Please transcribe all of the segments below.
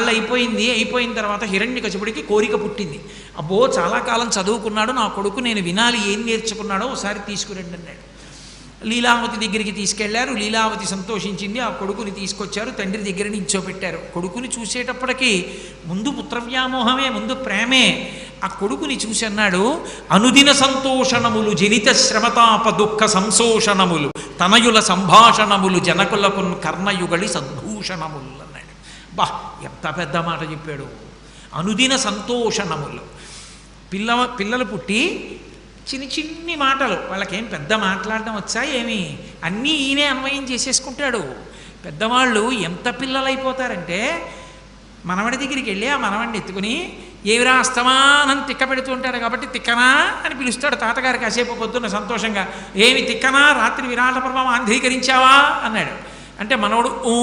కొన్నాళ్ళు అయిపోయింది అయిపోయిన తర్వాత హిరణ్యకశిపుడికి కోరిక పుట్టింది. అబ్బో చాలా కాలం చదువుకున్నాడు నా కొడుకు నేను వినాలి ఏం నేర్చుకున్నాడో ఒకసారి తీసుకురండి అన్నాడు. లీలావతి దగ్గరికి తీసుకెళ్ళారు లీలావతి సంతోషించింది ఆ కొడుకుని తీసుకొచ్చారు తండ్రి దగ్గర నించోపెట్టారు కొడుకుని చూసేటప్పటికి ముందు పుత్రవ్యామోహమే ముందు ప్రేమే. ఆ కొడుకుని చూసి అన్నాడు అనుదిన సంతోషణములు జనిత శ్రమతాప దుఃఖ సంశోషణములు తనయుల సంభాషణములు జనకులకు కర్ణయుగళి సద్భూషణములు అబ్బా ఎంత పెద్ద మాట చెప్పాడు. అనుదిన సంతోషణములు. పిల్ల పిల్లలు పుట్టి చిన్ని చిన్ని మాటలు. వాళ్ళకేం పెద్ద మాట్లాడడం వచ్చా ఏమి? అన్నీ ఈయనే అన్వయం చేసేసుకుంటాడు. పెద్దవాళ్ళు ఎంత పిల్లలైపోతారంటే మనవడి దగ్గరికి వెళ్ళి ఆ మనవడిని ఎత్తుకుని ఏవిరా అస్తమానం తిక్క పెడుతూ ఉంటాడు కాబట్టి తిక్కనా? అని పిలుస్తాడు తాతగారికి కాసేపు పొద్దున్న సంతోషంగా. ఏమి తిక్కనా? రాత్రి విరాట పర్వం ఆంధ్రీకరించావా అన్నాడు. అంటే మనవడు ఊ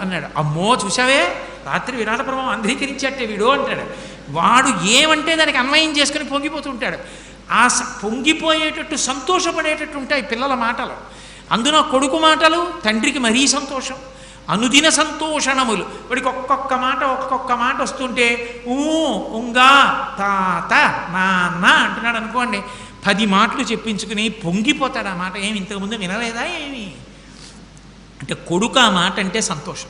అన్నాడు. అమ్మో చూసావే రాత్రి విరాట పర్వం అంధీకరించేట్టే వీడు అంటాడు. వాడు ఏమంటే దానికి అన్వయం చేసుకుని పొంగిపోతుంటాడు. ఆ పొంగిపోయేటట్టు సంతోషపడేటట్టు ఉంటాయి పిల్లల మాటలు. అందున కొడుకు మాటలు తండ్రికి మరీ సంతోషం. అనుదిన సంతోషణములు. వాడికి ఒక్కొక్క మాట ఒక్కొక్క మాట వస్తుంటే ఊ ఉంగా తాత నాన్న అంటున్నాడు అనుకోండి. పది మాటలు చెప్పించుకుని పొంగిపోతాడు ఆ మాట. ఏమి ఇంతకుముందు వినలేదా ఏమి? అంటే కొడుకు ఆ మాట అంటే సంతోషం.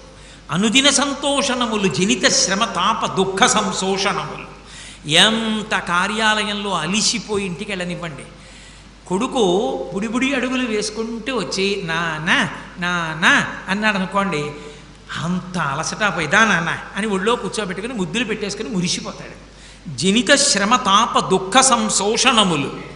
అనుదిన సంతోషణములు జనిత శ్రమ తాప దుఃఖ సంశోషణములు. ఎంత కార్యాలయంలో అలిసిపోయి ఇంటికి వెళ్ళనివ్వండి. కొడుకు బుడిబుడి అడుగులు వేసుకుంటూ వచ్చి నానా నానా అన్నాడు అనుకోండి అంత అలసట పోయిదా నాన్న అని ఒళ్ళో కూర్చోబెట్టుకుని ముద్దులు పెట్టేసుకుని మురిసిపోతాడు. జనిత శ్రమ తాప దుఃఖ సంశోషణములు.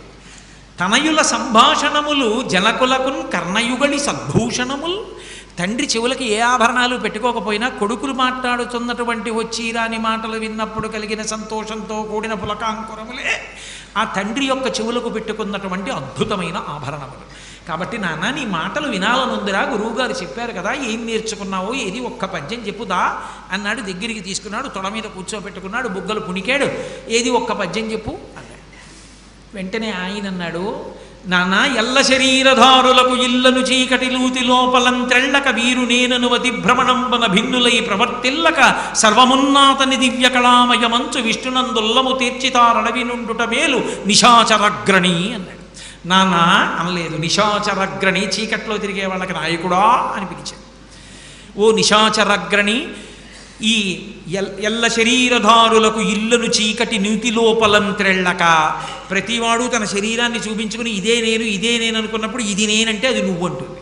తనయుల సంభాషణములు జనకులకున్ కర్ణయుగళి సద్భూషణములు. తండ్రి చెవులకి ఏ ఆభరణాలు పెట్టుకోకపోయినా కొడుకులు మాట్లాడుతున్నటువంటి వచ్చిరాని మాటలు విన్నప్పుడు కలిగిన సంతోషంతో కూడిన పులకాంకురములే ఆ తండ్రి యొక్క చెవులకు పెట్టుకున్నటువంటి అద్భుతమైన ఆభరణములు. కాబట్టి నాన్న నీ మాటలు వినాలనుందిరా గురువుగారు చెప్పారు కదా ఏం నేర్చుకున్నావో ఏది ఒక్క పద్యం చెప్పుదా అన్నాడు దగ్గరికి తీసుకున్నాడు తొడ మీద కూర్చోబెట్టుకున్నాడు బుగ్గలు పుణికాడు. ఏది ఒక్క పద్యం చెప్పు అన్నాడు. వెంటనే ఆయన అన్నాడు నానా ఎల్ల శరీరధారులకు ఇల్లను చీకటి లూతి లోపలం వీరు నేనను అతి భ్రమణంబన భిన్నులై ప్రవర్తిల్లక సర్వమున్నాతని దివ్య కళామయమంచు విష్ణునందుల్లము తీర్చితారడవి నుండుట మేలు నిశాచరగ్రణి అన్నాడు. నానా అనలేదు నిశాచరగ్రణి చీకట్లో తిరిగే వాళ్ళకి నాయకుడా అని పిలిచాడు. ఓ నిశాచరగ్రణి ఈ ఎల్ ఎల్ల శరీరధారులకు ఇల్లును చీకటి నీతి లోపలం త్రెళ్ళక ప్రతివాడు తన శరీరాన్ని చూపించుకుని ఇదే నేను ఇదే నేను అనుకున్నప్పుడు ఇది నేనంటే అది నువ్వు అంటుంది.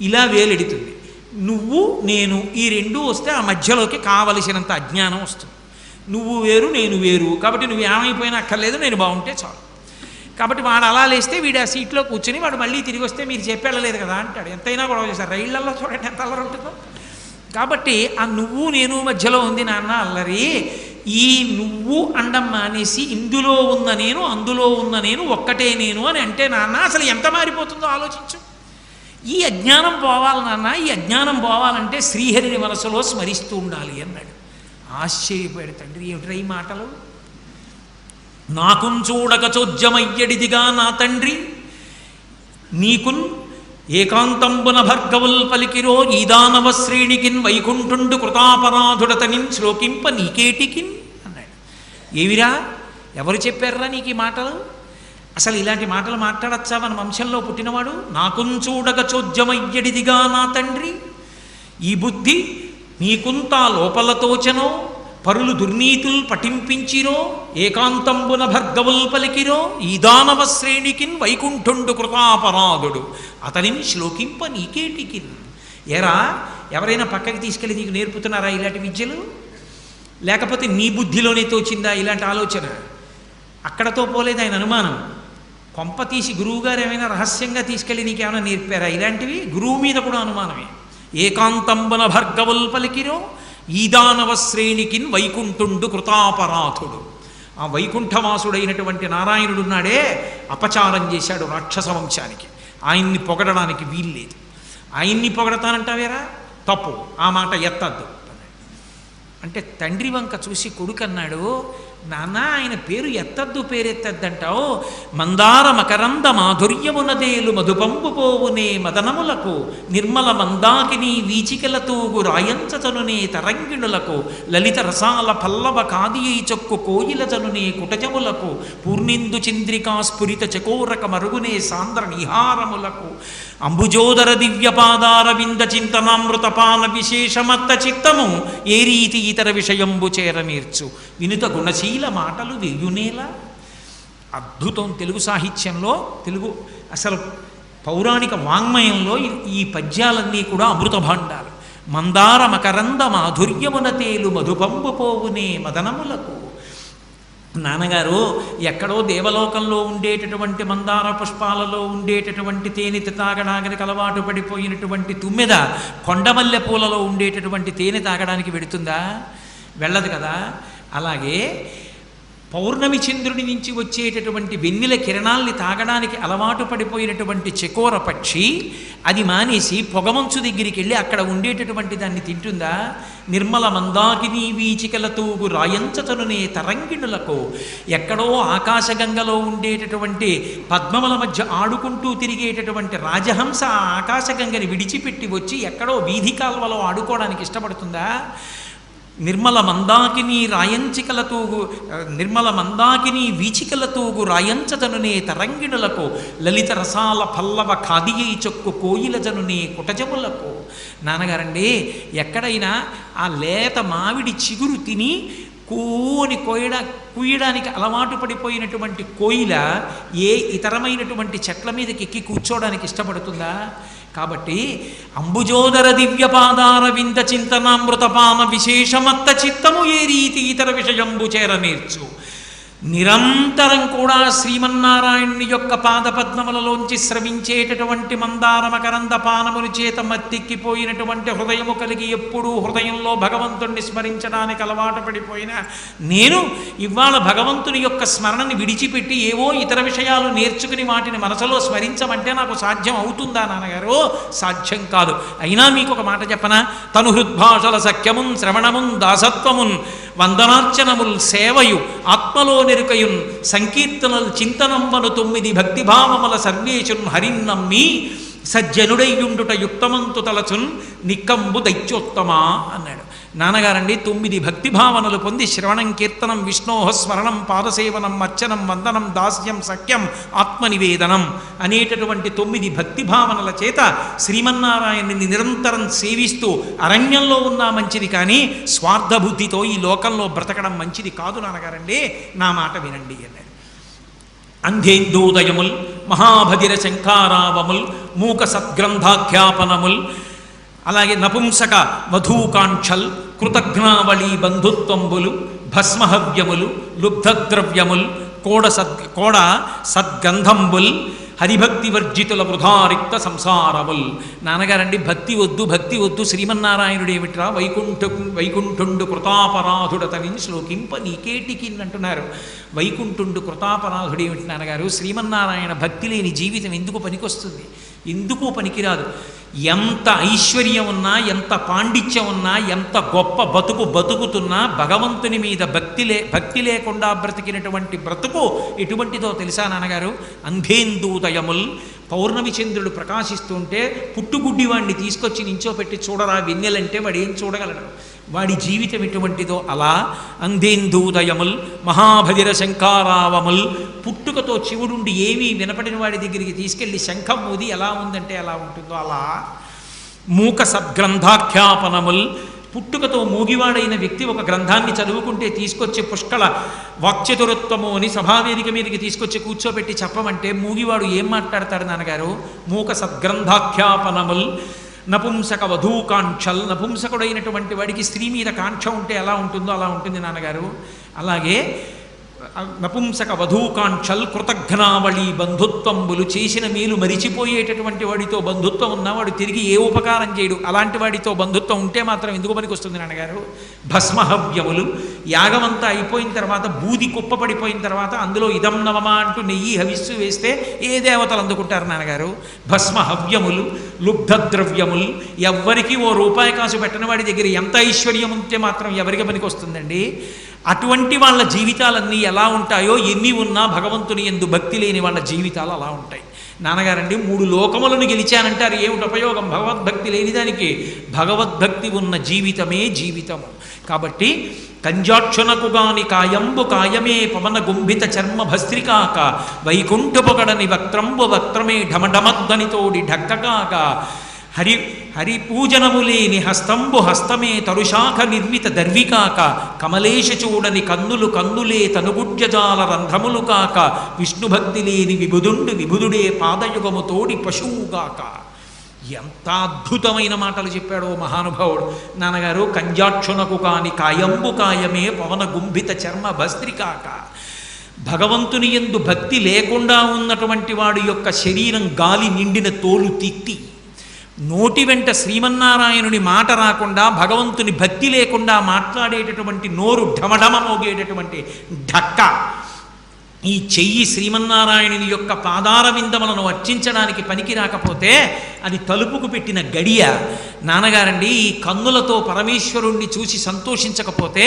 ఇలా వేలెడుతుంది. నువ్వు నేను ఈ రెండు వస్తే ఆ మధ్యలోకి కావలసినంత అజ్ఞానం వస్తుంది. నువ్వు వేరు నేను వేరు. కాబట్టి నువ్వు ఏమైపోయినా అక్కర్లేదు నేను బాగుంటే చాలు. కాబట్టి వాడు అలా లేస్తే వీడు ఆ సీట్లో కూర్చుని వాడు మళ్ళీ తిరిగి వస్తే మీరు చెప్పేళ్ళలేదు కదా అంటాడు. ఎంతైనా గొడవ చేస్తారు రైళ్ళలో చూడండి ఎంత అల్లరి ఉంటుందో. కాబట్టి ఆ నువ్వు నేను మధ్యలో ఉంది నాన్న అల్లరి. ఈ నువ్వు అండం మానేసి ఇందులో ఉన్న నేను అందులో ఉన్న నేను ఒక్కటే నేను అని అంటే నాన్న అసలు ఎంత మారిపోతుందో ఆలోచించు. ఈ అజ్ఞానం పోవాలి నాన్న ఈ అజ్ఞానం పోవాలంటే శ్రీహరిని మనసులో స్మరిస్తూ ఉండాలి అన్నాడు. ఆశ్చర్యపోయాడు తండ్రి ఏమిట్రా ఈ మాటలు? నాకున్ చూడక చోద్యమయ్యడిదిగా నా తండ్రి నీకున్ ఏకాంతంబున భర్గవుల్ పలికిరో ఈ దానవ శ్రేణికిన్ వైకుంఠుండు కృతాపరాధుడతనిన్ శ్లోకింప నీకేటికిన్ అన్నాడు. ఏవిరా? ఎవరు చెప్పారా నీకు ఈ మాటలు? అసలు ఇలాంటి మాటలు మాట్లాడచ్చా మన వంశంలో పుట్టినవాడు? నాకుంచూడగ చోద్యమయ్యడిదిగా నా తండ్రి. ఈ బుద్ధి నీకుంతా లోపలతోచనో పరులు దుర్నీతులు పఠింపించిరో ఏకాంతంబున భర్గవుల్ పలికిరో ఈ దానవ శ్రేణికిన్ వైకుంఠుండు కృతాపరాధుడు అతనిని శ్లోకింప నీకేటికిన్. ఎరా ఎవరైనా పక్కకి తీసుకెళ్ళి నీకు నేర్పుతున్నారా ఇలాంటి విద్యలు? లేకపోతే నీ బుద్ధిలోనే తోచిందా ఇలాంటి ఆలోచన? అక్కడతో పోలేదు ఆయన అనుమానం. కొంప తీసి గురువుగారు ఏమైనా రహస్యంగా తీసుకెళ్ళి నీకేమైనా నేర్పారా? ఇలాంటివి గురువు మీద కూడా అనుమానమే. ఏకాంతంబున భర్గవుల్ పలికిరో ఈదానవ శ్రేణికిన్ వైకుంఠుండు కృతాపరాధుడు. ఆ వైకుంఠవాసుడైనటువంటి నారాయణుడు ఉన్నాడే అపచారం చేశాడు రాక్షస వంశానికి. ఆయన్ని పొగడడానికి వీల్లేదు. ఆయన్ని పొగడతానంటావేరా? తప్పు ఆ మాట ఎత్తద్దు. అంటే తండ్రి వంక చూసి కొడుకు అన్నాడు నాన్న ఆయన పేరు ఎత్తద్దు పేరెత్తద్దంటావు. మందార మకరంద మాధుర్యమునదేలు మధుపంపు పోవునే మదనములకు నిర్మల మందాకిని వీచికల తూగు రాయంచతనునే తరంగిణులకు లలిత రసాల పల్లవ కాదియై చొక్కు కోయిలజనునే కుటజములకు పూర్ణిందు చంద్రికా స్ఫురిత చకోరక మరుగునే సాంద్ర నిహారములకు అంబుజోదర దివ్యపాదార వింద చింతనామృతపాన విశేషమత్త చిత్తము ఏ రీతి ఇతర విషయంబు చేరమీర్చు. వినుత గుణశీల మాటలు వెయ్యునేలా అద్భుతం తెలుగు సాహిత్యంలో తెలుగు అసలు పౌరాణిక వాంగ్మయంలో ఈ- ఈ పద్యాలన్నీ కూడా అమృత భాండాలు. మందార మకరంద మాధుర్యమున తేలు మధుపంపు పోవునే మదనములకు. నాన్నగారు ఎక్కడో దేవలోకంలో ఉండేటటువంటి మందార పుష్పాలలో ఉండేటటువంటి తేనె తాగడానికి అలవాటు పడిపోయినటువంటి తుమ్మెద కొండమల్లె పూలలో ఉండేటటువంటి తేనె తాగడానికి వెడుతుందా? వెళ్ళదు కదా? అలాగే పౌర్ణమి చంద్రుడి నుంచి వచ్చేటటువంటి వెన్నెల కిరణాల్ని తాగడానికి అలవాటు పడిపోయినటువంటి చకోర పక్షి అది మానేసి పొగమంచు దగ్గరికి వెళ్ళి అక్కడ ఉండేటటువంటి దాన్ని తింటుందా? నిర్మల మందాకిని వీచికల తూగు రాయంచతనునే తరంగిణులకు ఎక్కడో ఆకాశగంగలో ఉండేటటువంటి పద్మముల మధ్య ఆడుకుంటూ తిరిగేటటువంటి రాజహంస ఆకాశగంగని విడిచిపెట్టి వచ్చి ఎక్కడో వీధి కాల్వలో ఆడుకోవడానికి ఇష్టపడుతుందా? నిర్మల మందాకిని రాయంచికల తూగు నిర్మల మందాకిని వీచికల తూగు తరంగిణులకు లలిత రసాల పల్లవ ఖాదియై చొక్కు కోయిలజనునే కుటజములకు. నాన్నగారండి ఎక్కడైనా ఆ లేత మావిడి చిగురు తిని కోని కోయడా కుయ్యడానికి అలవాటు పడిపోయినటువంటి కోయిల ఏ ఇతరమైనటువంటి చెట్ల మీదకి ఎక్కి కూర్చోవడానికి ఇష్టపడుతుందా? కాబట్టి అంబుజోదర దివ్యపాదార వింద చింతనామృతపాన విశేషమత్త చిత్తము ఏ రీతి ఇతర విషయంబు చేరనేర్చు. నిరంతరం కూడా శ్రీమన్నారాయణుని యొక్క పాదపద్మములలోంచి స్రవించేటటువంటి మందార మకరంద చేత మత్తిక్కిపోయినటువంటి హృదయము కలిగి ఎప్పుడూ హృదయంలో భగవంతుణ్ణి స్మరించడానికి అలవాటు పడిపోయిన నేను ఇవాళ భగవంతుని యొక్క స్మరణని విడిచిపెట్టి ఏవో ఇతర విషయాలు నేర్చుకుని వాటిని మనసులో స్మరించమంటే నాకు సాధ్యం అవుతుందా నాన్నగారు? సాధ్యం కాదు. అయినా మీకు ఒక మాట చెప్పనా? తను హృద్భాషల సఖ్యమున్ శ్రవణమున్ దాసత్వమున్ వందనార్చనముల్ సేవయు ఆత్మలో నెరుకయున్ సంకీర్తనలు చింతనంబను తొమ్మిది భక్తిభావముల సర్వేశున్ హరిన్నమ్మి సజ్జనుడైయుండుట యుక్తమంతు తలచున్ నిక్కంబు దైత్యోత్తమా అన్నాడు. నాన్నగారండి తొమ్మిది భక్తి భావనలు పొంది శ్రవణం కీర్తనం విష్ణోహ స్మరణం పాదసేవనం అర్చనం వందనం దాస్యం సఖ్యం ఆత్మనివేదనం అనేటటువంటి తొమ్మిది భక్తి భావనల చేత శ్రీమన్నారాయణుని నిరంతరం సేవిస్తూ అరణ్యంలో ఉన్నా మంచిది కానీ స్వార్థబుద్ధితో ఈ లోకంలో బ్రతకడం మంచిది కాదు నాన్నగారండి. నా మాట వినండి అన్నాడు. అంధేందోదయముల్ మహాభదిర శంఖారావముల్ మూక సద్గ్రంథాఖ్యాపనముల్ అలాగే నపుంసక వధూకాంక్షల్ కృతజ్ఞావళి బంధుత్వంబులు భస్మహవ్యములు లుబ్ధద్రవ్యముల్ కోడ సద్ కోడ సద్గంధంబుల్ హరిభక్తి వర్జితుల వృధారిక్త సంసారముల్. నాన్నగారండి భక్తి వద్దు భక్తి వద్దు శ్రీమన్నారాయణుడు ఏమిట్రా వైకుంఠ వైకుంఠుండు కృతాపరాధుడతని శ్లోకింప నీకేటికి అంటున్నారు వైకుంఠుండు కృతాపరాధుడు ఏమిటి నాన్నగారు? శ్రీమన్నారాయణ భక్తి లేని జీవితం ఎందుకు పనికొస్తుంది? ఎందుకు పనికిరాదు. ఎంత ఐశ్వర్యం ఉన్నా ఎంత పాండిత్యం ఉన్నా ఎంత గొప్ప బతుకు బతుకుతున్నా భగవంతుని మీద భక్తి లే భక్తి లేకుండా బ్రతికినటువంటి బ్రతుకు ఎటువంటిదో తెలుసా నాన్నగారు? అంధేందూదయముల్ పౌర్ణమి చంద్రుడు ప్రకాశిస్తుంటే పుట్టుగుడ్డి వాడిని తీసుకొచ్చి నించోపెట్టి చూడరా వెన్నెలంటే వాడు ఏం చూడగలడు. వాడి జీవితం ఎటువంటిదో అలా అందేందూదయముల్ మహాభదిర శంకారావముల్ పుట్టుకతో చివుడుండి ఏమీ వినపడిన వాడి దగ్గరికి తీసుకెళ్ళి శంఖం ఊది ఎలా ఉందంటే ఎలా ఉంటుందో అలా. మూక సద్గ్రంథాఖ్యాపనముల్ పుట్టుకతో మూగివాడైన వ్యక్తి ఒక గ్రంథాన్ని చదువుకుంటే తీసుకొచ్చి పుష్కళ వాక్చతురత్వము అని సభావేదిక మీదకి తీసుకొచ్చి కూర్చోబెట్టి చెప్పమంటే మూగివాడు ఏం మాట్లాడతాడు నాన్నగారు? మూక సద్గ్రంథాఖ్యాపనముల్ నపుంసక వధూకాంక్షల్ నపుంసకుడైనటువంటి వాడికి స్త్రీ మీద కాంక్ష ఉంటే ఎలా ఉంటుందో అలా ఉంటుంది నాన్నగారు. అలాగే నపుంసక వధూకాంక్షల్ కృతఘ్నావళి బంధుత్వంబులు చేసిన మేలు మరిచిపోయేటటువంటి వాడితో బంధుత్వం ఉన్నవాడు తిరిగి ఏ ఉపకారం చేయడు. అలాంటి వాడితో బంధుత్వం ఉంటే మాత్రం ఎందుకు పనికి వస్తుంది నాన్నగారు? భస్మహవ్యములు. యాగమంతా అయిపోయిన తర్వాత బూది కుప్ప పడిపోయిన తర్వాత అందులో ఇదం నవమా అంటూ నెయ్యి హవిస్సు వేస్తే ఏ దేవతలు అందుకుంటారు నాన్నగారు? భస్మహవ్యములు లుబ్ధద్రవ్యములు. ఎవ్వరికి ఓ రూపాయి కాసు పెట్టని వాడి దగ్గర ఎంత ఐశ్వర్యం ఉంటే మాత్రం ఎవరికి పనికి వస్తుందండి అటువంటి వాళ్ళ జీవితాలన్నీ ఎలా ఉంటాయో ఎన్ని ఉన్నా భగవంతుని ఎందు భక్తి లేని వాళ్ళ జీవితాలు అలా ఉంటాయి. నాన్నగారండి మూడు లోకములను గెలిచానంటారు. ఏమిటి ఉపయోగం? భగవద్భక్తి లేని దానికి. భగవద్భక్తి ఉన్న జీవితమే జీవితము. కాబట్టి కంజాక్షునకు గాని కాయంబు కాయమే పవన గుంభిత చర్మ భస్త్రికాక. వైకుంఠపొగడని వక్త్రంబు వక్త్రమే ఢమఢమద్వనితోడి ఢక్కకాక హరి హరి పూజనము లేని హస్తంబు హస్తమే తరుశాఖ నిర్మిత దర్వికాక కమలేశ చూడని కన్నులు కన్నులే తనుగుడ్యజాల రంధ్రములు కాక విష్ణుభక్తి లేని విబుధుండు విబుధుడే పాదయుగము తోడి పశువుగాక. ఎంత అద్భుతమైన మాటలు చెప్పాడో మహానుభావుడు. నాన్నగారు కంజాక్షునకు కాని కాయంబు కాయమే పవన గుంభిత చర్మ భస్త్రికాక. భగవంతుని ఎందు భక్తి లేకుండా ఉన్నటువంటి వాడి యొక్క శరీరం గాలి నిండిన తోలు తిత్తి. నోటి వెంట శ్రీమన్నారాయణుని మాట రాకుండా భగవంతుని భక్తి లేకుండా మాట్లాడేటటువంటి నోరు ఢమఢమ మోగేటటువంటి ఢక్క. ఈ చెయ్యి శ్రీమన్నారాయణుని యొక్క పాదార విందములను అర్చించడానికి పనికి రాకపోతే అది తలుపుకు పెట్టిన గడియ. నాన్నగారండి ఈ కన్నులతో పరమేశ్వరుణ్ణి చూసి సంతోషించకపోతే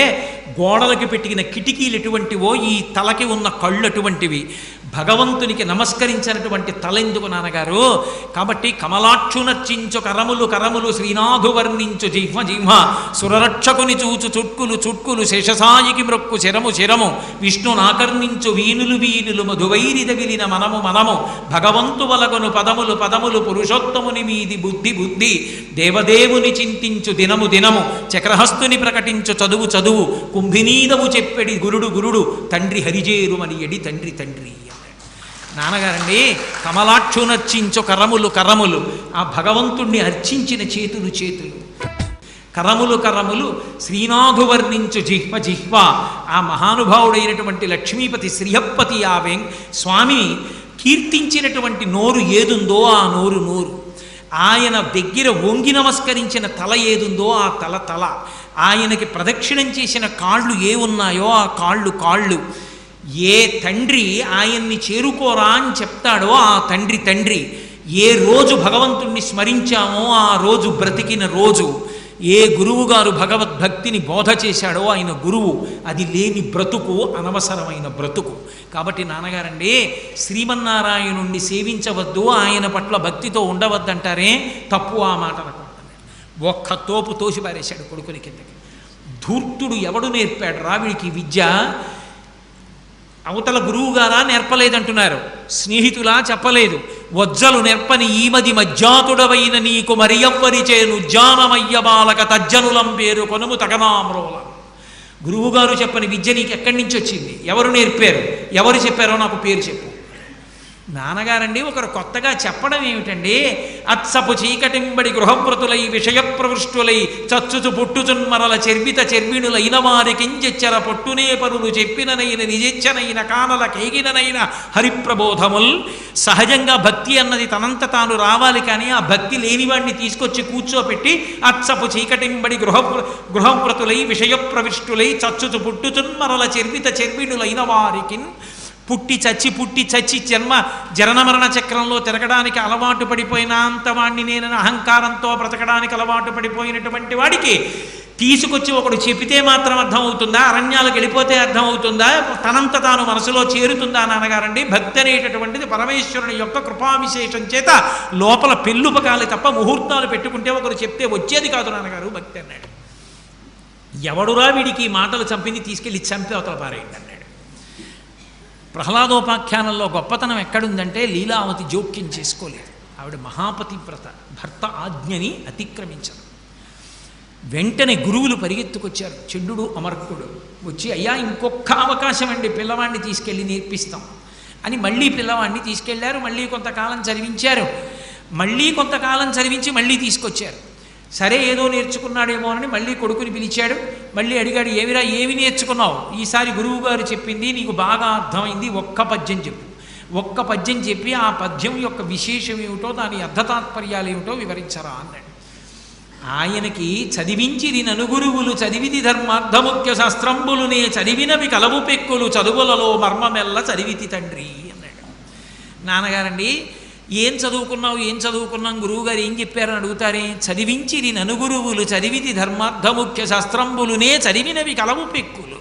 గోడలకు పెట్టిన కిటికీలు ఎటువంటివో ఈ తలకి ఉన్న కళ్ళు అటువంటివి. భగవంతునికి నమస్కరించినటువంటి తలెందుకు నాన్నగారు? కాబట్టి కమలాక్షునర్చించు కరములు కరములు శ్రీనాథు వర్ణించు జిహ్మ జిహ్మ సురరక్షకుని చూచు చుట్కులు చుట్కులు శేషసాయికి మ్రొక్కు శిరము శిరము. విష్ణు నాకర్ణించు వీనులు వీనులు మధువైరి దగిలిన మనము మనము. భగవంతు వలగను పదములు పదములు పురుషోత్తముని మీది బుద్ధి బుద్ధి. దేవదేవుని చింతించు దినము దినము. చక్రహస్తుని ప్రకటించు చదువు చదువు. కుంభినీదవు చెప్పెడి గురుడు గురుడు. తండ్రి హరిజేరుమని ఎడి తండ్రి తండ్రి నాన్నగారండి కమలాక్షునర్చించు కరములు కరములు. ఆ భగవంతుణ్ణి అర్చించిన చేతులు చేతులు. కరములు కరములు శ్రీనాథు వర్ణించు జిహ్వ జిహ్వ. ఆ మహానుభావుడైనటువంటి లక్ష్మీపతి శ్రీహప్పతి ఆ వెం స్వామిని కీర్తించినటువంటి నోరు ఏదుందో ఆ నోరు నోరు. ఆయన దగ్గర వంగి నమస్కరించిన తల ఏదుందో ఆ తల తల. ఆయనకి ప్రదక్షిణం చేసిన కాళ్ళు ఏ ఉన్నాయో ఆ కాళ్ళు కాళ్ళు. ఏ తండ్రి ఆయన్ని చేరుకోరా అని చెప్తాడో ఆ తండ్రి తండ్రి. ఏ రోజు భగవంతుణ్ణి స్మరించామో ఆ రోజు బ్రతికిన రోజు. ఏ గురువుగారు భగవద్భక్తిని బోధ చేశాడో ఆయన గురువు. అది లేని బ్రతుకు అనవసరమైన బ్రతుకు. కాబట్టి నాన్నగారండి శ్రీమన్నారాయణుణ్ణి సేవించవద్దు ఆయన పట్ల భక్తితో ఉండవద్దంటారే తప్పు ఆ మాట అనకూడదు ఒక్క తోపు తోసి పారేశాడు కొడుకుని కిందకి. ధూర్తుడు ఎవడు నేర్పాడు రావిడికి విద్య? అవతల గురువుగారా నేర్పలేదంటున్నారు. స్నేహితులా చెప్పలేదు. వజ్జలు నేర్పని ఈమది మజ్జాతుడవైన నీకు మరియవ్వరి చేను జానమయ్య బాలక తజ్జనులం పేరు కొనుము తగనామ్రోల. గురువుగారు చెప్పని విద్య నీకు ఎక్కడి నుంచి వచ్చింది? ఎవరు నేర్పారు? ఎవరు చెప్పారో నాకు పేరు చెప్పు. నాన్నగారండి ఒకరు కొత్తగా చెప్పడం ఏమిటండి? అత్సపు చీకటింబడి గృహవృతులై విషయ ప్రవృష్టులై చచ్చుచు పుట్టుచున్మరల చెర్విత వారి కించెచ్చర పొట్టునే పరులు చెప్పిననైన నిజెచ్చనైన కానల కేగిననైన హరిప్రబోధముల్. సహజంగా భక్తి అన్నది తనంత తాను రావాలి కానీ ఆ భక్తి లేనివాడిని తీసుకొచ్చి కూర్చోపెట్టి అత్సపు చీకటింబడి గృహ గృహవృతులై విషయ ప్రవిష్టులై చచ్చుచు పుట్టుచున్మరల చెర్విత చెర్విణులైన వారికి పుట్టి చచ్చి పుట్టి చచ్చి జన్మ జనన మరణ చక్రంలో తిరగడానికి అలవాటు పడిపోయిన అంతవాణ్ణి నేను అహంకారంతో బ్రతకడానికి అలవాటు పడిపోయినటువంటి వాడికి తీసుకొచ్చి ఒకడు చెప్పితే మాత్రం అర్థమవుతుందా? అరణ్యాలకు వెళ్ళిపోతే అర్థమవుతుందా? తనంత తాను మనసులో చేరుతుందా నాన్నగారండి? భక్తి అనేటటువంటిది పరమేశ్వరుని యొక్క కృపావిశేషం చేత లోపల పెళ్ళుపకాలి తప్ప ముహూర్తాలు పెట్టుకుంటే ఒకరు చెప్తే వచ్చేది కాదు నాన్నగారు భక్తి అన్నాడు. ఎవడురా వీడికి మాటలు చంపింది? తీసుకెళ్ళి చంపి అవతల పారేయండి అన్నాడు. ప్రహ్లాదోపాఖ్యానంలో గొప్పతనం ఎక్కడుందంటే లీలావతి జోక్యం చేసుకోలేదు. ఆవిడ మహాపతివ్రత భర్త ఆజ్ఞని అతిక్రమించదు వెంటనే గురువులు పరిగెత్తుకొచ్చారు. చెడ్డుడు అమర్కుడు వచ్చి అయ్యా ఇంకొక అవకాశం అండి పిల్లవాడిని తీసుకెళ్ళి నేర్పిస్తాం అని మళ్ళీ పిల్లవాడిని తీసుకెళ్ళారు. మళ్ళీ కొంతకాలం చదివించారు. మళ్ళీ కొంతకాలం చదివించి మళ్ళీ తీసుకొచ్చారు. సరే ఏదో నేర్చుకున్నాడేమో అని మళ్ళీ కొడుకుని పిలిచాడు. మళ్ళీ అడిగాడు ఏమిరా ఏమి నేర్చుకున్నావు? ఈసారి గురువు గారు చెప్పింది నీకు బాగా అర్థమైంది ఒక్క పద్యం చెప్పు. ఒక్క పద్యం చెప్పి ఆ పద్యం యొక్క విశేషం ఏమిటో దాని అర్థతాత్పర్యాలు ఏమిటో వివరించరా అన్నాడు. ఆయనకి చదివించిది నలుగురువులు చదివిది ధర్మార్థముఖ్య శాస్త్రంబులునే చదివినవి కలవు పెక్కులు చదువులలో మర్మమెల్ల చదివితి తండ్రి అన్నాడు. నాన్నగారండి ఏం చదువుకున్నావు ఏం చదువుకున్నాం? గురువుగారు ఏం చెప్పారని అడుగుతారే? చదివించిది ననుగురువులు చదివిది ధర్మార్థముఖ్య శాస్త్రంబులునే చదివినవి కలవు పెక్కులు.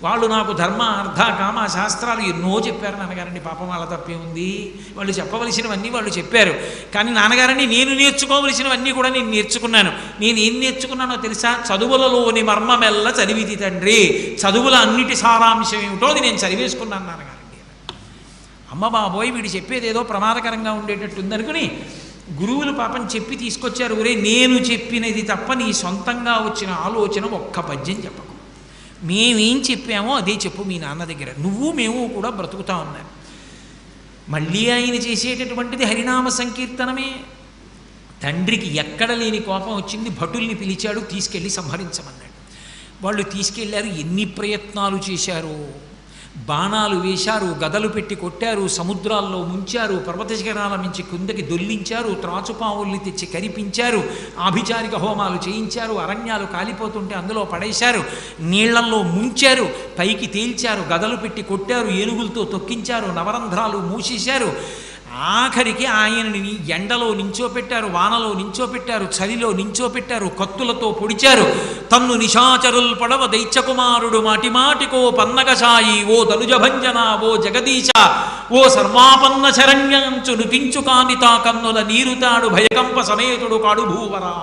వాళ్ళు నాకు ధర్మ అర్థ కామ శాస్త్రాలు ఎన్నో చెప్పారు నాన్నగారండి. పాపం వాళ్ళ తప్పే ఉంది. వాళ్ళు చెప్పవలసినవన్నీ వాళ్ళు చెప్పారు. కానీ నాన్నగారండి నేను నేర్చుకోవలసినవన్నీ కూడా నేను నేర్చుకున్నాను. నేను ఏం నేర్చుకున్నానో తెలుసా? చదువులలోని మర్మమెల్ల చదివితి తండ్రి. చదువుల అన్నిటి సారాంశం ఏమిటో అది నేను చదివేసుకున్నాను నాన్నగారు. అమ్మ బాబోయ్ వీడు చెప్పేది ఏదో ప్రమాదకరంగా ఉండేటట్టు ఉందనుకుని గురువులు పాపం చెప్పి తీసుకొచ్చారు ఒరే నేను చెప్పినది తప్ప నీ సొంతంగా వచ్చిన ఆలోచన ఒక్క పద్యం చెప్పకు. మేమేం చెప్పామో అదే చెప్పు మీ నాన్న దగ్గర. నువ్వు మేము కూడా బ్రతుకుతా ఉన్నారు మళ్ళీ ఆయన చేసేటటువంటిది హరినామ సంకీర్తనమే. తండ్రికి ఎక్కడ లేని కోపం వచ్చింది భటుల్ని పిలిచాడు తీసుకెళ్ళి సంహరించమన్నాడు. వాళ్ళు తీసుకెళ్ళారు ఎన్ని ప్రయత్నాలు చేశారు. బాణాలు వేశారు గదలు పెట్టి కొట్టారు సముద్రాల్లో ముంచారు పర్వత శిఖరాల నుంచి కిందకి దొల్లించారు త్రాచుపావుల్ని తెచ్చి కరిపించారు ఆభిచారిక హోమాలు చేయించారు అరణ్యాలు కాలిపోతుంటే అందులో పడేశారు నీళ్ళల్లో ముంచారు పైకి తేల్చారు గదలు పెట్టి కొట్టారు ఏనుగులతో తొక్కించారు నవరంధ్రాలు మూసేశారు. ఆఖరికి ఆయనని ఎండలో నించోపెట్టారు వానలో నించోపెట్టారు చలిలో నించోపెట్టారు కత్తులతో పొడిచారు. తన్ను నిశాచరుల్ పడవ దైత్యకుమారుడు మాటిమాటికో పన్నగశాయి ఓ ధనుజభంజన ఓ జగదీశ ఓ సర్వాపన్న శరణ్యంచు నుతించు కానితా కన్నుల నీరుతాడు భయకంప సమేతుడు కాడు భూవరా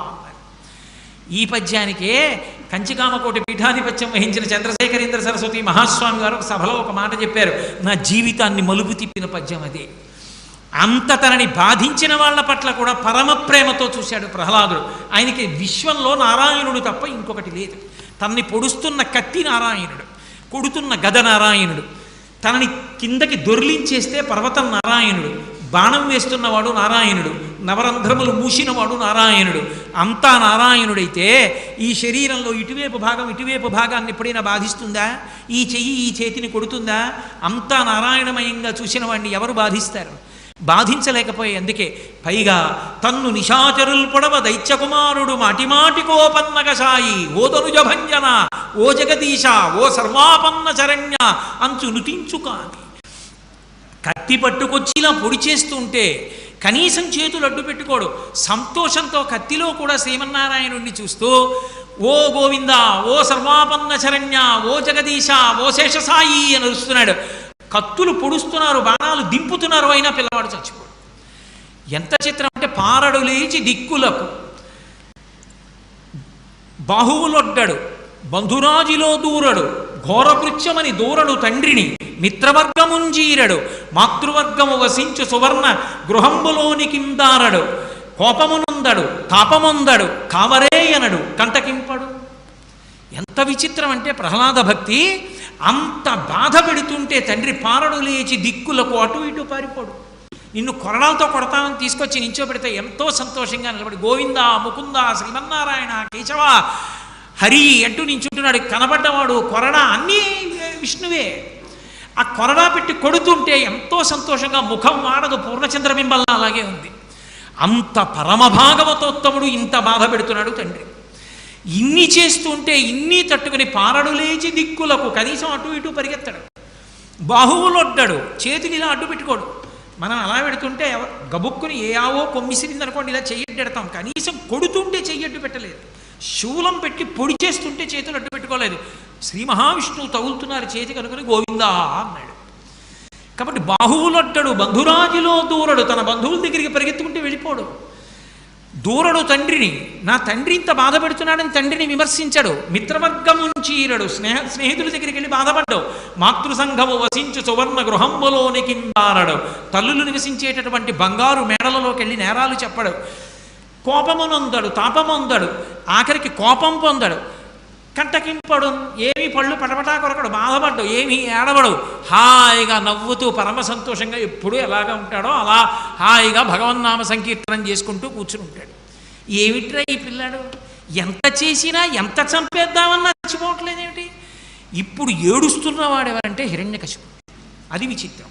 ఈ పద్యానికే కంచికామకోటి పీఠాధిపత్యం వహించిన చంద్రశేఖరేంద్ర సరస్వతి మహాస్వామి గారు ఒక సభలో ఒక మాట చెప్పారు. నా జీవితాన్ని మలుపు తిప్పిన పద్యం అదే. అంత తనని బాధించిన వాళ్ళ పట్ల కూడా పరమ ప్రేమతో చూశాడు ప్రహ్లాదుడు. ఆయనకి విశ్వంలో నారాయణుడు తప్ప ఇంకొకటి లేదు. తనని పొడుస్తున్న కత్తి నారాయణుడు కొడుతున్న గద నారాయణుడు తనని కిందకి దొర్లించేస్తే పర్వతం నారాయణుడు బాణం వేస్తున్నవాడు నారాయణుడు నవరంధ్రములు మూసినవాడు నారాయణుడు. అంతా నారాయణుడైతే ఈ శరీరంలో ఇటువైపు భాగం ఇటువైపు భాగాన్ని ఎప్పుడైనా బాధిస్తుందా? ఈ చెయ్యి ఈ చేతిని కొడుతుందా? అంతా నారాయణమయంగా చూసిన వాడిని ఎవరు బాధిస్తారు? బాధించలేకపోయే అందుకే పైగా తన్ను నిశాచరుల్ పొడవ దైత్యకుమారుడు మాటిమాటికోపన్నగ సాయి ఓ తనుజభంజన ఓ జగదీశ ఓ సర్వాపన్న శరణ్య అంచు నుతించు కాని. కత్తి పట్టుకొచ్చి ఇలా పొడి చేస్తుంటే కనీసం చేతులు అడ్డు పెట్టుకోడు. సంతోషంతో కత్తిలో కూడా శ్రీమన్నారాయణుణ్ణి చూస్తూ ఓ గోవింద ఓ సర్వాపన్న శరణ్య ఓ జగదీశ ఓ శేషసాయి అని అరుస్తున్నాడు. కత్తులు పొడుస్తున్నారు బాణాలు దింపుతున్నారు అయినా పిల్లవాడు చచ్చిపోడు. ఎంత చిత్రం అంటే పారడు లేచి దిక్కులకు బాహువులొడ్డడు బంధురాజిలో దూరడు ఘోరకృత్యమని దూరడు తండ్రిని మిత్రవర్గముంజీరడు మాతృవర్గము వసించు సువర్ణ గృహంబులోనికిందారడు కోపమునుందడు తాపముందడు కావరేయనడు కంటకింపడు. ఎంత విచిత్రం అంటే ప్రహ్లాద భక్తి అంత బాధ పెడుతుంటే తండ్రి పారడు లేచి దిక్కులకు అటు ఇటు పారిపోడు. నిన్ను కొరడాలతో కొడతామని తీసుకొచ్చి నించోబెడితే ఎంతో సంతోషంగా నిలబడి గోవింద ముకుంద శ్రీమన్నారాయణ కేశవ హరి అంటూ నించుంటున్నాడు? కనబడ్డవాడు కొరడా అన్నీ విష్ణువే. ఆ కొరడా పెట్టి కొడుతుంటే ఎంతో సంతోషంగా ముఖం వాడదు పూర్ణచంద్రబింబల్లా అలాగే ఉంది. అంత పరమభాగవతోత్తముడు ఇంత బాధ పెడుతున్నాడు తండ్రి. ఇన్ని చేస్తుంటే ఇన్ని తట్టుకుని పారడు లేచి దిక్కులకు కనీసం అటు ఇటు పరిగెత్తడు. బాహువులు వడ్డాడు చేతిని ఇలా అడ్డు పెట్టుకోడు. మనం అలా పెడుతుంటే గబుక్కుని ఏ ఆవో కొమ్మిసిరింది అనుకోండి ఇలా చెయ్యడ్డెడతాం కనీసం కొడుతుంటే చెయ్యడ్డు పెట్టలేదు. శూలం పెట్టి పొడి చేస్తుంటే చేతులు అడ్డు పెట్టుకోలేదు. శ్రీ మహావిష్ణువు తగులుతున్నారు చేతి కనుకొని గోవిందా అన్నాడు. కాబట్టి బాహువులొట్టడు బంధురాజులో దూరడు తన బంధువుల దగ్గరికి పరిగెత్తుకుంటే వెళ్ళిపోడు. దూరడు తండ్రిని నా తండ్రి ఇంత బాధ పెడుతున్నాడని తండ్రిని విమర్శించడు. మిత్రవర్గం చీరడు. స్నేహ స్నేహితుల దగ్గరికి వెళ్ళి బాధపడ్డావు. మాతృసంఘము వసించు సువర్ణ గృహంబులోని కిందారడు. తల్లులు నివసించేటటువంటి బంగారు మేడలలోకి వెళ్ళి నేరాలు చెప్పడు. కోపమునొందడు తాపమొందడు ఆఖరికి కోపం పొందడు. కంటకింపడు ఏమి పళ్ళు పటపటా కొరకడు బాధపడ్డు ఏమీ ఏడబడు హాయిగా నవ్వుతూ పరమ సంతోషంగా ఎప్పుడూ ఎలాగా ఉంటాడో అలా హాయిగా భగవన్నామ సంకీర్తనం చేసుకుంటూ కూర్చుని ఉంటాడు. ఏమిట్రా ఈ పిల్లాడు? ఎంత చేసినా ఎంత చంపేద్దామన్నా చచ్చిపోవట్లేదేమిటి ఇప్పుడు ఏడుస్తున్నవాడు ఎవరంటే హిరణ్యకశిపుడు. అది విచిత్రం.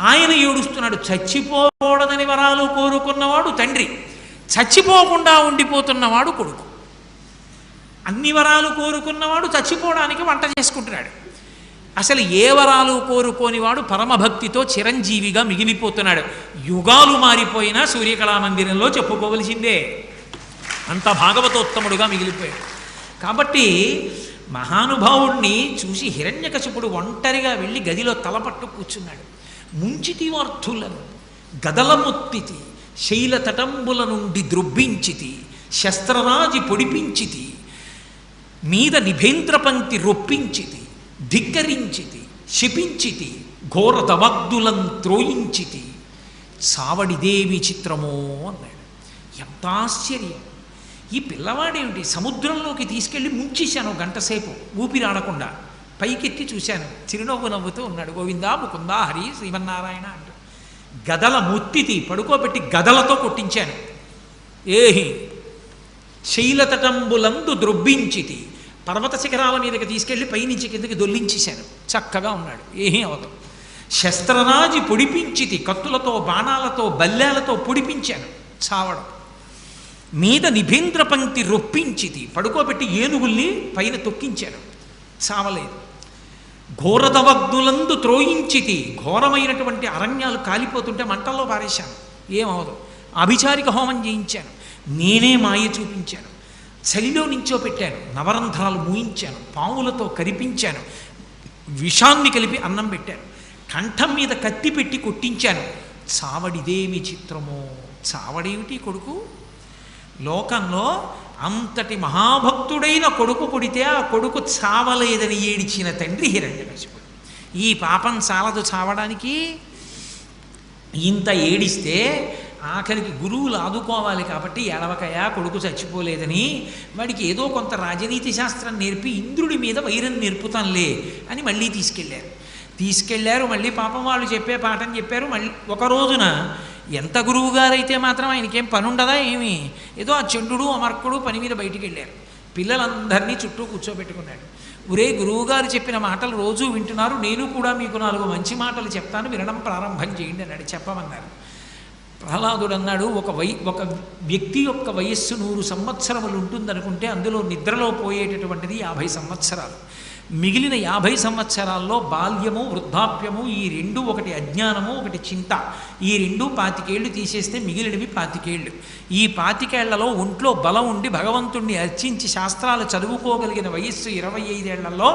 ఆయన ఏడుస్తున్నాడు చచ్చిపోకూడదని వరాలు కోరుకున్నవాడు తండ్రి. చచ్చిపోకుండా ఉండిపోతున్నవాడు కొడుకు. అన్ని వరాలు కోరుకున్నవాడు చచ్చిపోవడానికి వంట చేసుకుంటున్నాడు. అసలు ఏ వరాలు కోరుకోనివాడు పరమభక్తితో చిరంజీవిగా మిగిలిపోతున్నాడు. యుగాలు మారిపోయినా సూర్యకళా మందిరంలో చెప్పుకోవలసిందే. అంత భాగవతోత్తముడుగా మిగిలిపోయాడు. కాబట్టి మహానుభావుణ్ణి చూసి హిరణ్యకశిపుడు ఒంటరిగా వెళ్ళి గదిలో తలపట్టు కూర్చున్నాడు. ముంచితివార్థులను గదలముత్తితి శైలతటంబుల నుండి ద్రుబ్బించితి శస్త్రరాజి పొడిపించితి మీద నిభేంద్ర పంక్తి రొప్పించితి ధిక్కరించితి శపించితి ఘోర తమగ్ధులం త్రోయించితి. సావడిదేవి చిత్రమో అన్నాడు. ఎంత ఆశ్చర్యం! ఈ పిల్లవాడేమిటి? సముద్రంలోకి తీసుకెళ్ళి ముంచేశాను గంటసేపు ఊపిరాడకుండా పైకెత్తి చూశాను. చిరునవ్వు నవ్వుతూ ఉన్నాడు. గోవిందా ముకుందా హరి శ్రీమన్నారాయణ అంటూ. గదల ముత్తితి పడుకోబెట్టి గదలతో కొట్టించాను. ఏహి శైలతటంబులందు ద్రొబ్బించితి. పర్వత శిఖరాల మీదకి తీసుకెళ్ళి పైనుంచి కిందకి దొల్లించేశాను చక్కగా ఉన్నాడు. ఏమీ అవదు. శస్త్రరాజి పొడిపించితి కత్తులతో బాణాలతో బల్లేలతో పొడిపించాను. చావడం. మీద నిభేంద్ర పంక్తి రొప్పించితి. పడుకోబెట్టి ఏనుగుల్ని పైన తొక్కించాను. చావలేదు. ఘోరదవగ్నులందు త్రోయించితి. ఘోరమైనటువంటి అరణ్యాలు కాలిపోతుంటే మంటల్లో పారేశాను. ఏమవదు. అభిచారిక హోమం చేయించాను. నేనే మాయ చూపించాను. చలిలో నించో పెట్టాను. నవరంధ్రాలు మూయించాను. పాములతో కరిపించాను. విషాన్ని కలిపి అన్నం పెట్టాను. కంఠం మీద కత్తి పెట్టి కొట్టించాను. చావడిదేమి చిత్రమో? చావడేమిటి కొడుకు? లోకంలో అంతటి మహాభక్తుడైన కొడుకు కొడితే ఆ కొడుకు చావలేదని ఏడిచిన తండ్రి హిరణ్యకశిపుడు ఈ పాపం చాలదు చావడానికి. ఇంత ఏడిస్తే ఆఖరికి గురువులు ఆదుకోవాలి కాబట్టి ఎడవకయా కొడుకు చచ్చిపోలేదని వాడికి ఏదో కొంత రాజనీతి శాస్త్రం నేర్పి ఇంద్రుడి మీద వైరం నేర్పుతాంలే అని మళ్ళీ తీసుకెళ్ళారు. తీసుకెళ్ళారు మళ్ళీ పాపం వాళ్ళు చెప్పే పాఠం చెప్పారు. మళ్ళీ ఒక రోజున ఎంత గురువు గారైతే మాత్రం ఆయనకేం పని ఉండదా ఏమి? ఏదో ఆ చెండుడు అమర్కుడు పని మీద బయటికి వెళ్ళారు పిల్లలందరినీ చుట్టూ కూర్చోబెట్టుకున్నాడు. ఒరే గురువుగారు చెప్పిన మాటలు రోజూ వింటున్నారు. నేను కూడా మీకు నాలుగు మంచి మాటలు చెప్తాను. వినడం ప్రారంభం చేయండి అన్నాడు చెప్పమన్నారు. ప్రహ్లాదుడు అన్నాడు ఒక వై ఒక వ్యక్తి యొక్క వయస్సు నూరు సంవత్సరములు ఉంటుందనుకుంటే అందులో నిద్రలో పోయేటటువంటిది యాభై సంవత్సరాలు. మిగిలిన యాభై సంవత్సరాల్లో బాల్యము వృద్ధాప్యము ఈ రెండు ఒకటి అజ్ఞానము ఒకటి చింత. ఈ రెండు పాతికేళ్ళు తీసేస్తే మిగిలినవి పాతికేళ్ళు ఈ పాతికేళ్ళలో ఒంట్లో బలం ఉండి భగవంతుణ్ణి అర్చించి శాస్త్రాలు చదువుకోగలిగిన వయస్సు ఇరవై ఐదేళ్ళలో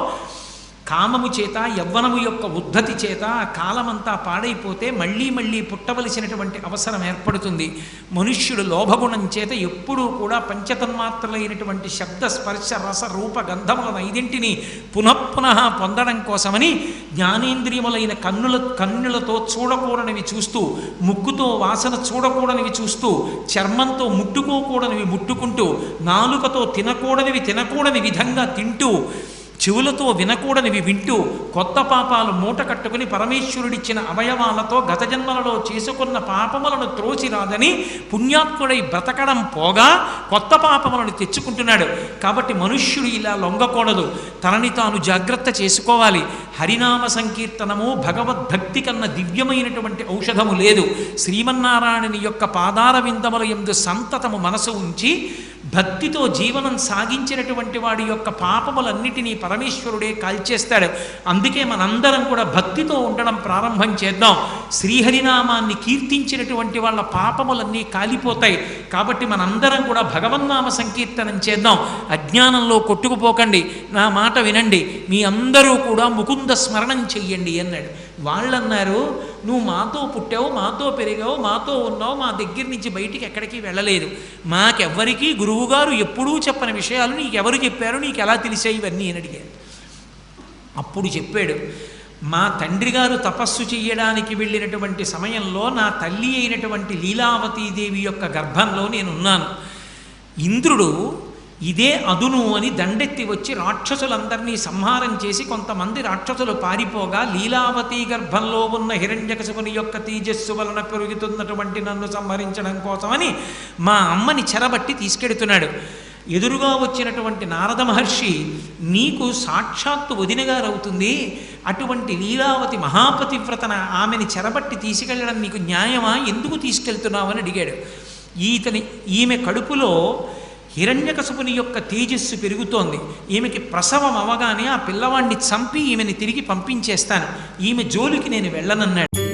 కామము చేత యవ్వనము యొక్క ఉద్ధతి చేత కాలమంతా పాడైపోతే మళ్ళీ మళ్ళీ పుట్టవలసినటువంటి అవసరం ఏర్పడుతుంది. మనుష్యుడు లోభగుణం చేత ఎప్పుడూ కూడా పంచతన్మాత్రలైనటువంటి శబ్ద స్పర్శ రస రూప గంధములను ఐదింటిని పునఃపునః పొందడం కోసమని జ్ఞానేంద్రియములైన కన్నుల కన్నులతో చూడకూడనివి చూస్తూ ముక్కుతో వాసన చూడకూడనివి చూస్తూ చర్మంతో ముట్టుకోకూడనివి ముట్టుకుంటూ నాలుకతో తినకూడనివి తినకూడని విధంగా తింటూ చెవులతో వినకూడనివి వింటూ కొత్త పాపాలు మూట కట్టుకుని పరమేశ్వరుడిచ్చిన అవయవాలతో గత జన్మలలో చేసుకున్న పాపములను త్రోసిరాదని పుణ్యాత్ముడై బ్రతకడం పోగా కొత్త పాపములను తెచ్చుకుంటున్నాడు. కాబట్టి మనుష్యుడు ఇలా లొంగకూడదు. తనని తాను జాగ్రత్త చేసుకోవాలి. హరినామ సంకీర్తనము భగవద్భక్తి కన్నా దివ్యమైనటువంటి ఔషధము లేదు. శ్రీమన్నారాయణుని యొక్క పాదార విందముల ఎందు సంతతము మనసు ఉంచి భక్తితో జీవనం సాగించినటువంటి వాడి యొక్క పాపములన్నిటినీ పరమేశ్వరుడే కాల్చేస్తాడు అందుకే మనందరం కూడా భక్తితో ఉండడం ప్రారంభం చేద్దాం. శ్రీహరినామాన్ని కీర్తించినటువంటి వాళ్ళ పాపములన్నీ కాలిపోతాయి. కాబట్టి మనందరం కూడా భగవన్నామ సంకీర్తనం చేద్దాం. అజ్ఞానంలో కొట్టుకుపోకండి. నా మాట వినండి. మీ అందరూ కూడా ముకుంద స్మరణం చెయ్యండి అన్నాడు. వాళ్ళన్నారు నువ్వు మాతో పుట్టావు మాతో పెరిగావు మాతో ఉన్నావు మా దగ్గర నుంచి బయటికి ఎక్కడికి వెళ్ళలేదు. మాకెవ్వరికీ గురువుగారు ఎప్పుడూ చెప్పని విషయాలు నీకెవరు చెప్పారు నీకు ఎలా తెలిసాయి ఇవన్నీ అని అడిగారు. అప్పుడు చెప్పాడు మా తండ్రి గారు తపస్సు చేయడానికి వెళ్ళినటువంటి సమయంలో నా తల్లి అయినటువంటి లీలావతీదేవి యొక్క గర్భంలో నేనున్నాను. ఇంద్రుడు ఇదే అదును అని దండెత్తి వచ్చి రాక్షసులందరినీ సంహారం చేసి కొంతమంది రాక్షసులు పారిపోగా లీలావతి గర్భంలో ఉన్న హిరణ్యకశపుని యొక్క తేజస్సు వలన పెరుగుతున్నటువంటి నన్ను సంహరించడం కోసమని మా అమ్మని చెరబట్టి తీసుకెడుతున్నాడు. ఎదురుగా వచ్చినటువంటి నారద మహర్షి నీకు సాక్షాత్తు వదినగారవుతుంది అటువంటి లీలావతి మహాపతివ్రతన ఆమెని చెరబట్టి తీసుకెళ్ళడం నీకు న్యాయమా? ఎందుకు తీసుకెళ్తున్నావని అడిగాడు. ఈతని ఈమె కడుపులో హిరణ్యకశపుని యొక్క తేజస్సు పెరుగుతోంది. ఈమెకి ప్రసవం అవగానే ఆ పిల్లవాడిని చంపి ఈమెని తిరిగి పంపించేస్తాను. ఈమె జోలికి నేను వెళ్ళనన్నాడు.